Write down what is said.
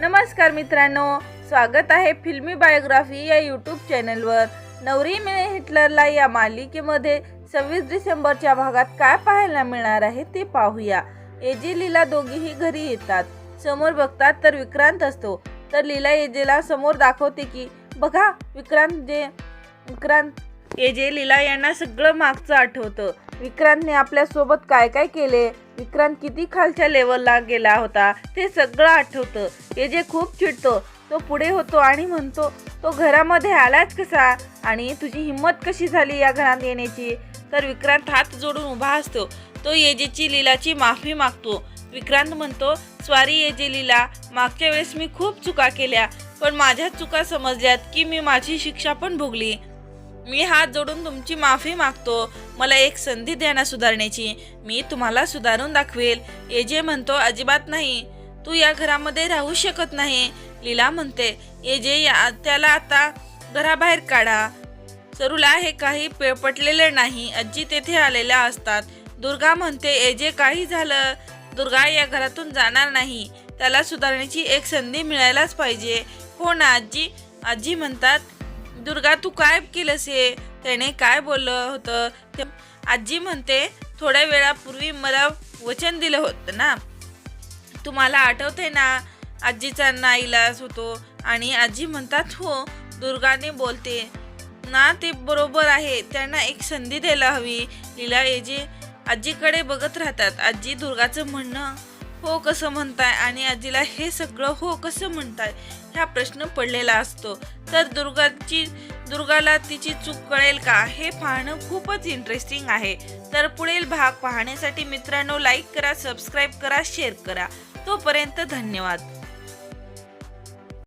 नमस्कार मित्रांनो स्वागत आहे फिल्मी बायोग्राफी या यूट्यूब चॅनलवर. नवरी मिळे हिटलरला या मालिकेमध्ये सव्वीस डिसेंबरच्या भागात काय पाहायला मिळणार आहे ते पाहूया. एजे लीला दोघीही घरी येतात. समोर बघतात तर विक्रांत असतो. तर लीला एजेला समोर दाखवते की बघा विक्रांत जे विक्रांत. एजे लीला यांना सगळं मागचं आठवतं. विक्रांतने आपल्यासोबत काय काय केले? विक्रांत किती खालच्या लेवलला गेला होता? ते सगळं आठवतं. एजे खूप चिडतो तो पुढे होतो आणि म्हणतो तो घरामध्ये आलाच कसा? आणि तुझी हिंमत कशी झाली या घरात येण्याची? तर विक्रांत हात जोडून उभा असतो. तो येजेची लीलाची माफी मागतो. विक्रांत म्हणतो स्वारी येजे लीला मागच्या वेळेस मी खूप चुका केल्या पण माझ्या चुका समजल्यात की मी माझी शिक्षा पण भोगली. मी हात जोडून तुमची माफी मागतो. मला एक संधी द्या ना सुधारण्याची मी तुम्हाला सुधारून दाखवेल. एजे म्हणतो अजिबात नाही. तू या घरामध्ये राहू शकत नाही. लीला म्हणते एजे या त्याला आता घराबाहेर काढा. सरूला हे काही पे पटलेले नाही. आजी तेथे आलेल्या असतात. दुर्गा म्हणते एजे काही झालं? दुर्गा या घरातून जाणार नाही. त्याला सुधारण्याची एक संधी मिळायलाच पाहिजे. हो ना आजी. आजी म्हणतात दुर्गा तू काय केलंस हे? त्याने काय बोललं होतं? ते आजी म्हणते थोड्या वेळापूर्वी मला वचन दिलं होतं ना. तुम्हाला आठवते ना आजीचा नाईलाज होतो? आणि आजी म्हणतात हो दुर्गाने बोलते. ना ते बरोबर आहे. त्यांना एक संधी द्यायला हवी. लीला येजे आजीकडे बघत राहतात. आजी दुर्गाचं म्हणणं हो कसं म्हणताय आणि आजीला हे सगळं हो कसं म्हणताय ह्या प्रश्न पडलेला असतो. तर दुर्गाची दुर्गाला तिची चूक कळेल का? हे पाहणं खूपच इंटरेस्टिंग आहे. तर पुढील भाग पाहण्यासाठी मित्रांनो लाईक करा सबस्क्राईब करा शेअर करा. तोपर्यंत धन्यवाद.